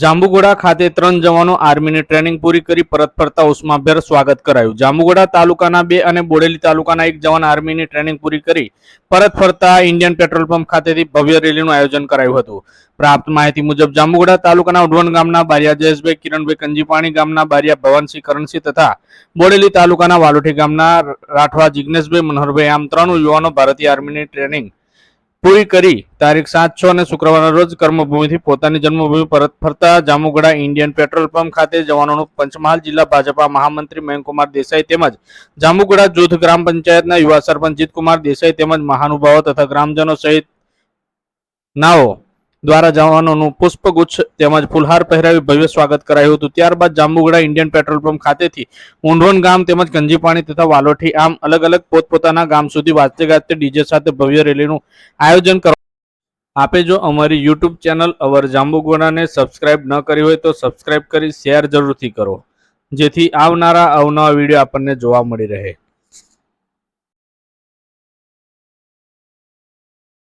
જાંબુગોડા ખાતે ત્રણ જવાનો આર્મીની ટ્રેનિંગ પૂરી કરી પરત ફરતા ઉષ્માભેર સ્વાગત કરાયું. જાંબુગોડા તાલુકાના બે અને બોડેલી તાલુકાના એક જવાન આર્મીની ટ્રેનિંગ પૂરી કરી પરત ફરતા ઇન્ડિયન પેટ્રોલ પંપ ખાતેથી ભવ્ય રેલીનું આયોજન કરાયું હતું. પ્રાપ્ત માહિતી મુજબ જાંબુગોડા તાલુકાના ઉઢવણ ગામના બારિયા જયેશભાઈ, કિરણભાઈ કંજીપાણી ગામના બારિયા ભવનસિંહ કરણસિંહ તથા બોડેલી તાલુકાના વાલોઠી ગામના રાઠવા જિગ્નેશભાઈ મનોહરભાઈ આમ ત્રણ યુવાનો ભારતીય આર્મીની ટ્રેનિંગ પૂરી કરી તારીખ સાત, છ અને શુક્રવારના રોજ કર્મભૂમિથી પોતાની જન્મભૂમિ પરત ફરતા જામુગડા ઇન્ડિયન પેટ્રોલ પંપ ખાતે જવાનોનું પંચમહાલ જિલ્લા ભાજપા મહામંત્રી મયંકુમાર દેસાઈ તેમજ જામુગડા જૂથ ગ્રામ પંચાયતના યુવા સરપંચ જીતકુમાર દેસાઈ તેમજ મહાનુભાવો તથા ગ્રામજનો સહિત નાઓ દ્વારા જવાનોનું પુષ્પગુચ્છ તેમજ ફુલહાર પહેરાવી ભવ્ય સ્વાગત કરાયું હતું. ત્યારબાદ જાંબુગડા ઇન્ડિયન પેટ્રોલ પંપ ખાતેથી ઊંઢોન ગામ તેમજ ગંજીપાણી તથા વાલોઠી આમ અલગ અલગ પોતપોતાના ગામ સુધી વાજતે ગાજતે ડીજે સાથે ભવ્ય રેલીનું આયોજન કરવા આપે જો અમારી યુટ્યુબ ચેનલ અવર જાંબુગોડાને સબસ્ક્રાઇબ ન કરી હોય તો સબસ્ક્રાઇબ કરી શેર જરૂરથી કરો. જેથી આવનારા અવનવા વીડિયો આપણને જોવા મળી રહે.